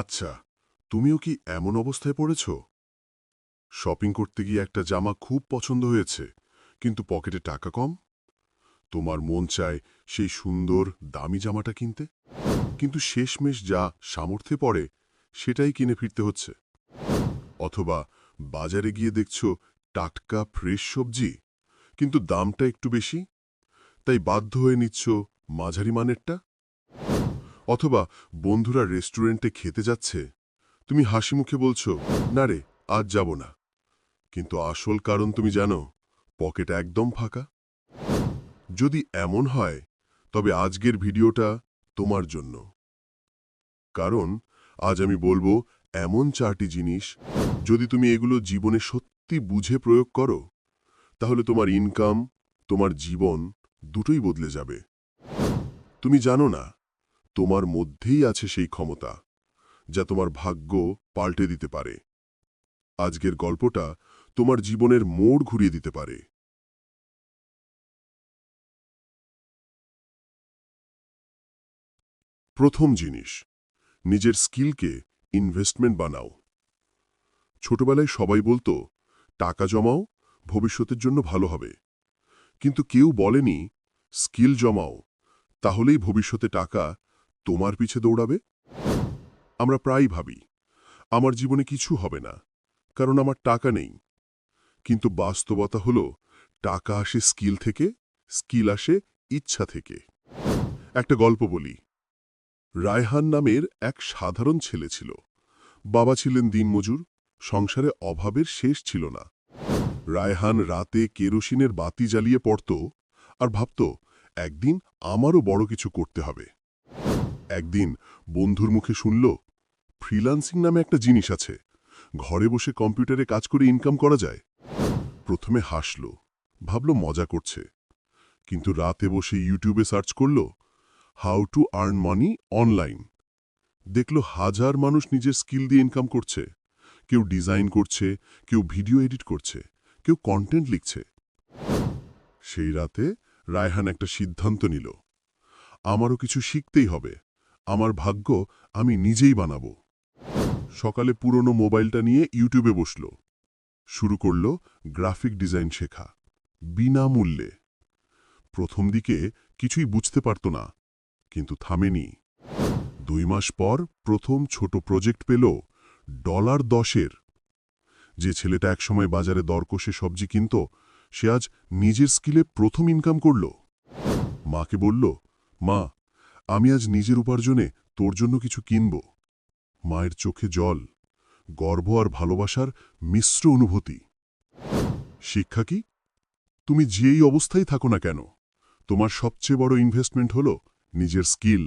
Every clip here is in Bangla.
আচ্ছা তুমিও কি এমন অবস্থায় পড়েছ? শপিং করতে গিয়ে একটা জামা খুব পছন্দ হয়েছে, কিন্তু পকেটে টাকা কম। তোমার মন চায় সেই সুন্দর, দামি জামাটা কিনতে। কিন্তু শেষমেশ যা সামর্থ্যে পড়ে, সেটাই কিনে ফিরতে হচ্ছে। অথবা বাজারে গিয়ে দেখছ টাটকা, ফ্রেশ সবজি, কিন্তু দামটা একটু বেশি। তাই বাধ্য হয়ে নিচ্ছ মাঝারি মানেরটা। অথবা বন্ধুরা রেস্টুরেন্টে খেতে যাচ্ছে? তুমি হাসি মুখে বলছো, না রে, আজ যাব না। কিন্তু আসল কারণ তুমি জানো, পকেট একদম ফাঁকা। যদি এমন হয়, তবে আজকের ভিডিওটা তোমার জন্য। কারণ, আজ আমি বলব, এমন চারটি জিনিস, যদি তুমি এগুলো জীবনে সত্যি বুঝে প্রয়োগ করো, তাহলে তোমার ইনকাম, তোমার জীবন দুটোই বদলে যাবে। তুমি জানো না তোমার মধ্যেই আছে সেই ক্ষমতা, যা তোমার ভাগ্য পাল্টে দিতে পারে। আজকের গল্পটা তোমার জীবনের মোড় ঘুরিয়ে দিতে পারে। প্রথম জিনিস, নিজের স্কিলকে ইনভেস্টমেন্ট বানাও। ছোটবেলায় সবাই বলতো, টাকা জমাও, ভবিষ্যতের জন্য ভালো হবে। কিন্তু কেউ বলেনি, স্কিল জমাও, তাহলেই ভবিষ্যতে টাকা তোমার পিছে দৌড়াবে? আমরা প্রায় ভাবি, আমার জীবনে কিছু হবে না, কারণ আমার টাকা নেই। কিন্তু বাস্তবতা হল, টাকা আসে স্কিল থেকে, স্কিল আসে ইচ্ছা থেকে। একটা গল্প বলি। রায়হান নামের এক সাধারণ ছেলে ছিল। বাবা ছিলেন দিনমজুর, সংসারে অভাবের শেষ ছিল না। রায়হান রাতে কেরোসিনের বাতি জ্বালিয়ে পড়ত আর ভাবত, একদিন আমারও বড় কিছু করতে হবে। একদিন বন্ধুর মুখে শুনল ফ্রিলান্সিং নামে একটা জিনিস আছে। ঘরে বসে কম্পিউটারে কাজ করে ইনকাম করা যায়? প্রথমে হাসল, ভাবল মজা করছে। কিন্তু রাতে বসে ইউটিউবে সার্চ করল, how to earn money online. দেখল হাজার মানুষ নিজের স্কিল দিয়ে ইনকাম করছে। কেউ ডিজাইন করছে, কেউ ভিডিও এডিট করছে, কেউ কন্টেন্ট লিখছে। সেই রাতে রায়হান একটা সিদ্ধান্ত নিল, আমারও কিছু শিখতেই হবে। আমার ভাগ্য আমি নিজেই বানাবো। সকালে পুরনো মোবাইলটা নিয়ে ইউটিউবে বসল। শুরু করল গ্রাফিক ডিজাইন শেখা। বিনামূল্যে। প্রথম দিকে কিছুই বুঝতে পারত না, কিন্তু থামেনি। দুই মাস পর প্রথম ছোট প্রজেক্ট পেল ডলার দশের। যে ছেলেটা একসময় বাজারে দরকষে সবজি কিনত, সে আজ নিজের স্কিলে প্রথম ইনকাম করল। মাকে বলল, মা আমি আজ নিজের উপার্জনে তোর জন্য কিছু কিনব। মায়ের চোখে জল, গর্ব আর ভালোবাসার মিশ্র অনুভূতি। শিক্ষা কি? তুমি যেই অবস্থায় থাকো না কেন, তোমার সবচেয়ে বড় ইনভেস্টমেন্ট হল নিজের স্কিল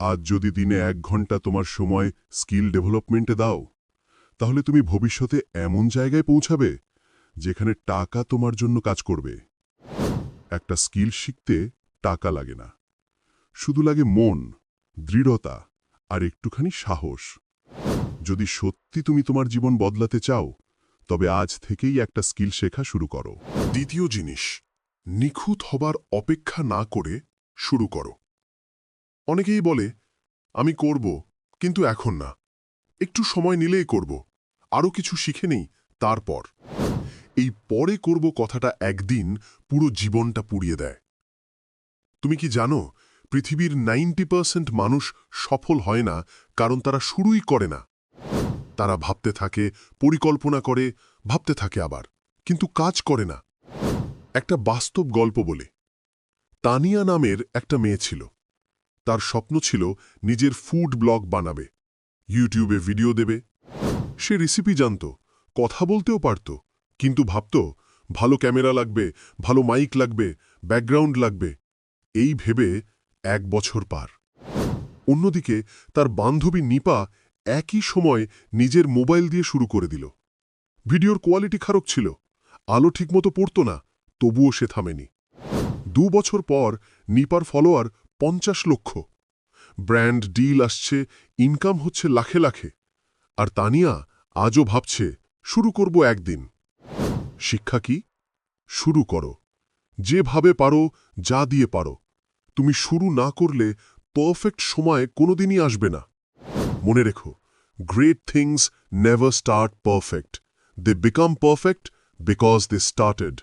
আজ যদি দিনে এক ঘণ্টা তোমার সময় স্কিল ডেভেলপমেন্টে দাও, তাহলে তুমি ভবিষ্যতে এমন জায়গায় পৌঁছাবে যেখানে টাকা তোমার জন্য কাজ করবে। একটা স্কিল শিখতে টাকা লাগে না। শুধু লাগে মন, দৃঢ়তা আর একটুখানি সাহস। যদি সত্যি তুমি তোমার জীবন বদলাতে চাও, তবে আজ থেকেই একটা স্কিল শেখা শুরু করো। দ্বিতীয় জিনিস, নিখুঁত হবার অপেক্ষা না করে শুরু করো। অনেকেই বলে, আমি করব, কিন্তু এখন না। একটু সময় নিলেই করব। আরও কিছু শিখে নেই, তারপর। এই পরে করব কথাটা একদিন পুরো জীবনটা পুড়িয়ে দেয়। তুমি কি জানো পৃথিবীর নাইনটি পার্সেন্ট মানুষ সফল হয় না, কারণ তারা শুরুই করে না। তারা ভাবতে থাকে, পরিকল্পনা করে, ভাবতে থাকে আবার, কিন্তু কাজ করে না। একটা বাস্তব গল্প বলে। তানিয়া নামের একটা মেয়ে ছিল। তার স্বপ্ন ছিল নিজের ফুড ব্লগ বানাবে। ইউটিউবে ভিডিও দেবে। সে রেসিপি জানত, কথা বলতেও পারত, কিন্তু ভাবত, ভালো ক্যামেরা লাগবে, ভালো মাইক লাগবে, ব্যাকগ্রাউন্ড লাগবে। এই ভেবে এক বছর পার। অন্যদিকে, তার বান্ধবী নিপা একই সময় নিজের মোবাইল দিয়ে শুরু করে দিল। ভিডিওর কোয়ালিটি খারাপ ছিল, আলো ঠিকমতো পড়ত না, তবুও সে থামেনি। দু বছর পর নিপার ফলোয়ার পঞ্চাশ লক্ষ। ব্র্যান্ড ডিল আসছে, ইনকাম হচ্ছে লাখে লাখে। আর তানিয়া আজও ভাবছে, শুরু করব একদিন। শিক্ষা কি? শুরু করো। যেভাবে পারো, যা দিয়ে পারো। তুমি শুরু না করলে পারফেক্ট সময় কোনোদিনই আসবে না। মনে রেখো great things never start perfect they become perfect because they started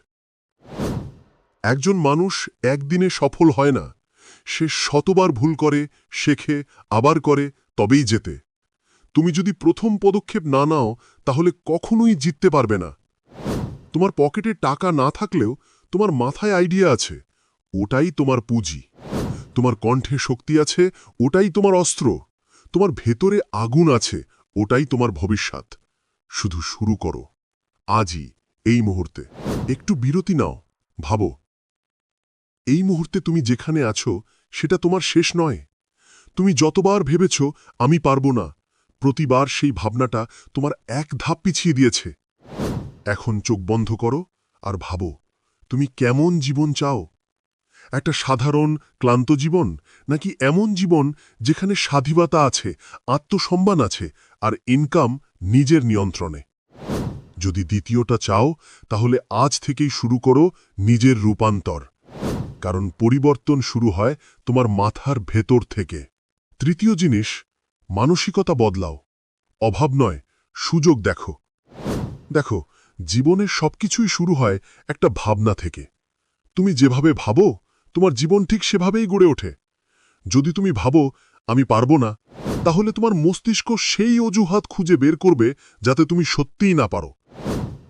একজন মানুষ একদিনে সফল হয় না। সে শতবার ভুল করে, শেখে, আবার করে, তবেই যেতে তুমি যদি প্রথম পদক্ষেপ না নাও, তাহলে কখনোই জিততে পারবে না। তোমার পকেটে টাকা না থাকলেও তোমার মাথায় আইডিয়া আছে। ওটাই তোমার পুঁজি। তোমার কণ্ঠে শক্তি আছে, ওটাই তোমার অস্ত্র। তোমার ভেতরে আগুন আছে, ওটাই তোমার ভবিষ্যৎ। শুধু শুরু করো। আজই, এই মুহূর্তে। একটু বিরতি নাও। ভাবো, এই মুহূর্তে তুমি যেখানে আছো, সেটা তোমার শেষ নয়। তুমি যতবার ভেবেছ, আমি পারব না। প্রতিবার সেই ভাবনাটা তোমার এক ধাপ পিছিয়ে দিয়েছে। এখন চোখ বন্ধ করো আর ভাবো, তুমি কেমন জীবন চাও? একটা সাধারণ ক্লান্ত জীবন, নাকি এমন জীবন যেখানে স্বাধীনতা আছে, আত্মসম্মান আছে, আর ইনকাম নিজের নিয়ন্ত্রণে? যদি দ্বিতীয়টা চাও, তাহলে আজ থেকেই শুরু করো নিজের রূপান্তর। কারণ পরিবর্তন শুরু হয় তোমার মাথার ভেতর থেকে। তৃতীয় জিনিস, মানসিকতা বদলাও। অভাব নয়, সুযোগ দেখো। দেখো, জীবনের সবকিছুই শুরু হয় একটা ভাবনা থেকে। তুমি যেভাবে ভাবো তোমার জীবন ঠিক সেভাবেই গড়ে ওঠে। যদি তুমি ভাবো আমি পারব না, তাহলে তোমার মস্তিষ্ক সেই অজুহাত খুঁজে বের করবে যাতে তুমি সত্যিই না পারো।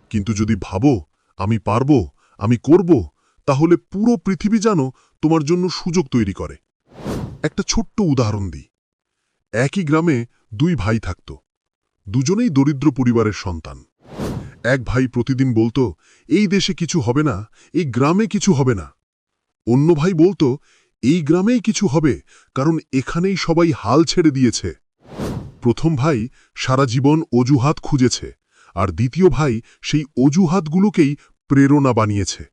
কিন্তু যদি ভাবো আমি পারব, আমি করব, তাহলে পুরো পৃথিবী যেন তোমার জন্য সুযোগ তৈরি করে। একটা ছোট্ট উদাহরণ দিই। একই গ্রামে দুই ভাই থাকত। দুজনেই দরিদ্র পরিবারের সন্তান। এক ভাই প্রতিদিন বলতো, এই দেশে কিছু হবে না, এই গ্রামে কিছু হবে না। অন্য ভাই বলতো, এই গ্রামেই কিছু হবে, কারণ এখানেই সবাই হাল ছেড়ে দিয়েছে। প্রথম ভাই সারা জীবন অজুহাত খুঁজেছে, আর দ্বিতীয় ভাই সেই অজুহাতগুলোকেই প্রেরণা বানিয়েছে।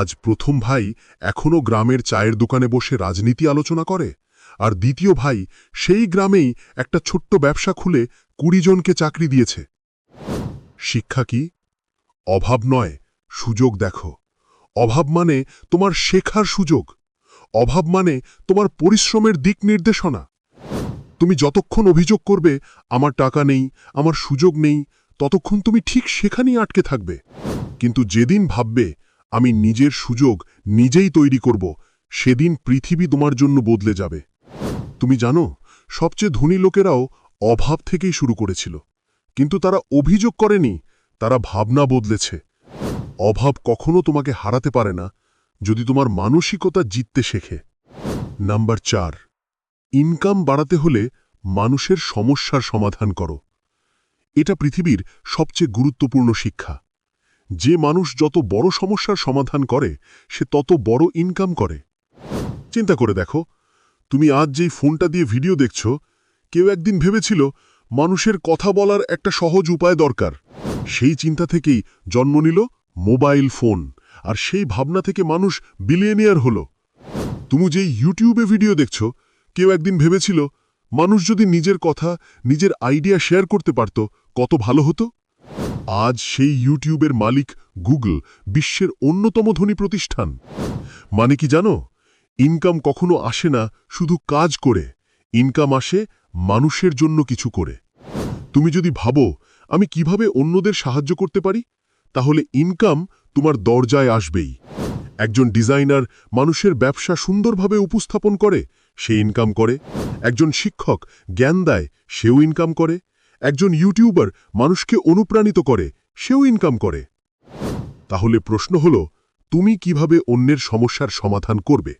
আজ প্রথম ভাই এখনও গ্রামের চায়ের দোকানে বসে রাজনীতি আলোচনা করে, আর দ্বিতীয় ভাই সেই গ্রামেই একটা ছোট্ট ব্যবসা খুলে কুড়ি জনকে চাকরি দিয়েছে। শিক্ষা কি? অভাব নয়, সুযোগ দেখো। অভাব মানে তোমার শেখার সুযোগ। অভাব মানে তোমার পরিশ্রমের দিক নির্দেশনা। তুমি যতক্ষণ অভিযোগ করবে, আমার টাকা নেই, আমার সুযোগ নেই, ততক্ষণ তুমি ঠিক সেখানেই আটকে থাকবে। কিন্তু যেদিন ভাববে, আমি নিজের সুযোগ নিজেই তৈরি করব, সেদিন পৃথিবী তোমার জন্য বদলে যাবে। তুমি জানো, সবচেয়ে ধনী লোকেরাও অভাব থেকেই শুরু করেছিল। কিন্তু তারা অভিযোগ করেনি, তারা ভাবনা বদলেছে। অভাব কখনো তোমাকে হারাতে পারে না, যদি তোমার মানসিকতা জিততে শেখে। নাম্বার চার, ইনকাম বাড়াতে হলে মানুষের সমস্যার সমাধান করো। এটা পৃথিবীর সবচেয়ে গুরুত্বপূর্ণ শিক্ষা। যে মানুষ যত বড় সমস্যার সমাধান করে, সে তত বড় ইনকাম করে। চিন্তা করে দেখো, তুমি আজ যেই ফোনটা দিয়ে ভিডিও দেখছ, কেউ একদিন ভেবেছিল মানুষের কথা বলার একটা সহজ উপায় দরকার। সেই চিন্তা থেকেই জন্ম নিল মোবাইল ফোন, আর সেই ভাবনা থেকে মানুষ বিলিয়নিয়ার হল। তুমি যেই ইউটিউবে ভিডিও দেখছ, কেউ একদিন ভেবেছিল, মানুষ যদি নিজের কথা, নিজের আইডিয়া শেয়ার করতে পারত, কত ভালো হতো? আজ সেই ইউটিউবের মালিক গুগল, বিশ্বের অন্যতম ধনী প্রতিষ্ঠান। মানে কি জানো? ইনকাম কখনো আসে না শুধু কাজ করে, ইনকাম আসে মানুষের জন্য কিছু করে। তুমি যদি ভাবো, আমি কীভাবে অন্যদের সাহায্য করতে পারি? তাহলে ইনকাম তোমার দরজায় আসবেই। একজন ডিজাইনার মানুষের ব্যবসা সুন্দরভাবে উপস্থাপন করে, সে ইনকাম করে। একজন শিক্ষক জ্ঞান দেয়, সেও ইনকাম করে। একজন ইউটিউবার মানুষকে অনুপ্রাণিত করে, সেও ইনকাম করে। তাহলে প্রশ্ন হল, তুমি কীভাবে অন্যের সমস্যার সমাধান করবে?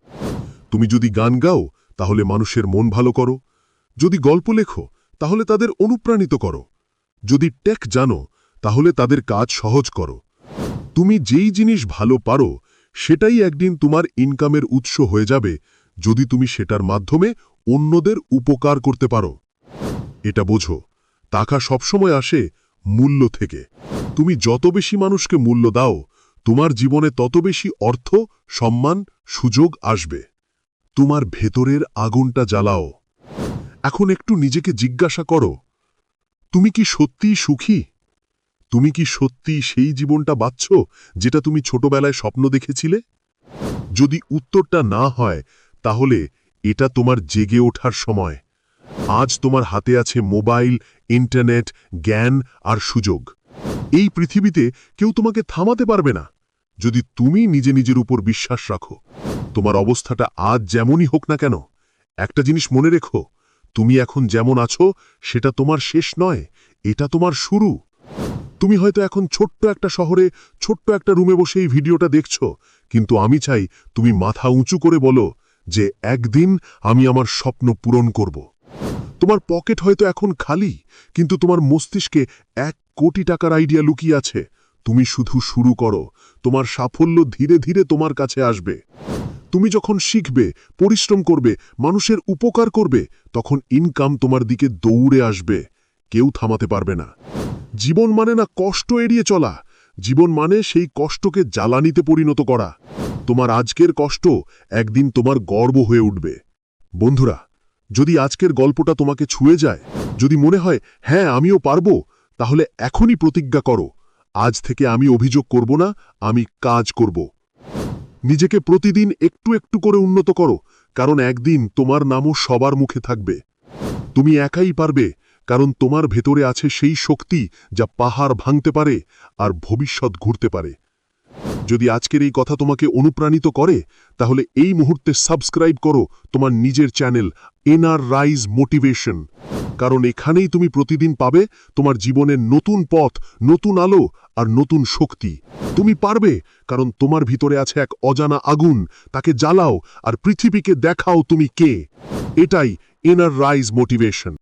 তুমি যদি গান গাও, তাহলে মানুষের মন ভালো করো। যদি গল্প লেখো, তাহলে তাদের অনুপ্রাণিত করো। যদি টেক জানো তাহলে তাদের কাজ সহজ করো। তুমি যেই জিনিস ভালো পারো, সেটাই একদিন তোমার ইনকামের উৎস হয়ে যাবে, যদি তুমি সেটার মাধ্যমে অন্যদের উপকার করতে পারো। এটা বোঝো, টাকা সবসময় আসে মূল্য থেকে। তুমি যত বেশি মানুষকে মূল্য দাও, তোমার জীবনে তত বেশি অর্থ, সম্মান, সুযোগ আসবে। তোমার ভেতরের আগুনটা জ্বালাও। এখন একটু নিজেকে জিজ্ঞাসা করো, তুমি কি সত্যিই সুখী? তুমি কি সত্যি সেই জীবনটা বাঁচছ, যেটা তুমি ছোটবেলায় স্বপ্ন দেখেছিলে? যদি উত্তরটা না হয়, তাহলে এটা তোমার জেগে ওঠার সময়। আজ তোমার হাতে আছে মোবাইল, ইন্টারনেট, জ্ঞান আর সুযোগ। এই পৃথিবীতে কেউ তোমাকে থামাতে পারবে না। যদি তুমি নিজে নিজের উপর বিশ্বাস রাখো, তোমার অবস্থাটা আজ যেমনই হোক না কেন, একটা জিনিস মনে রেখো, তুমি এখন যেমন আছো, সেটা তোমার শেষ নয়, এটা তোমার শুরু। তুমি হয়তো এখন ছোট্ট একটা শহরে, ছোট্ট একটা রুমে বসে এই ভিডিওটা দেখছ, কিন্তু আমি চাই তুমি মাথা উঁচু করে বলো যে একদিন আমি আমার স্বপ্ন পূরণ করব। তোমার পকেট হয়তো এখন খালি, কিন্তু তোমার মস্তিষ্কে এক কোটি টাকার আইডিয়া লুকিয়ে আছে। তুমি শুধু শুরু করো, তোমার সাফল্য ধীরে ধীরে তোমার কাছে আসবে। তুমি যখন শিখবে, পরিশ্রম করবে, মানুষের উপকার করবে, তখন ইনকাম তোমার দিকে দৌড়ে আসবে, কেউ থামাতে পারবে না। জীবন মানে না কষ্ট এড়িয়ে চলা। জীবন মানে সেই কষ্টকে জ্বালানিতে পরিণত করা। তোমার আজকের কষ্ট একদিন তোমার গর্ব হয়ে উঠবে। বন্ধুরা, যদি আজকের গল্পটা তোমাকে ছুঁয়ে যায়, যদি মনে হয় হ্যাঁ আমিও পারব তাহলে এখনই প্রতিজ্ঞা করো। আজ থেকে আমি অভিযোগ করব না, আমি কাজ করব। নিজেকে প্রতিদিন একটু একটু করে উন্নত করো, কারণ একদিন তোমার নামও সবার মুখে থাকবে। তুমি একাই পারবে কারণ তোমার ভেতরে আছে সেই শক্তি যা পাহাড় ভাঙতে পারে আর ভবিষ্যৎ ঘুরতে পারে। যদি আজকের এই কথা তোমাকে অনুপ্রাণিত করে, তাহলে এই মুহূর্তে সাবস্ক্রাইব করো তোমার নিজের চ্যানেল এনআর রাইজ মোটিভেশন। কারণ এখানেই তুমি প্রতিদিন পাবে তোমার জীবনের নতুন পথ, নতুন আলো আর নতুন শক্তি। তুমি পারবে, কারণ তোমার ভিতরে আছে এক অজানা আগুন, তাকে জ্বালাও আর পৃথিবীকে দেখাও তুমি কে। এটাই এনার রাইজ মোটিভেশন।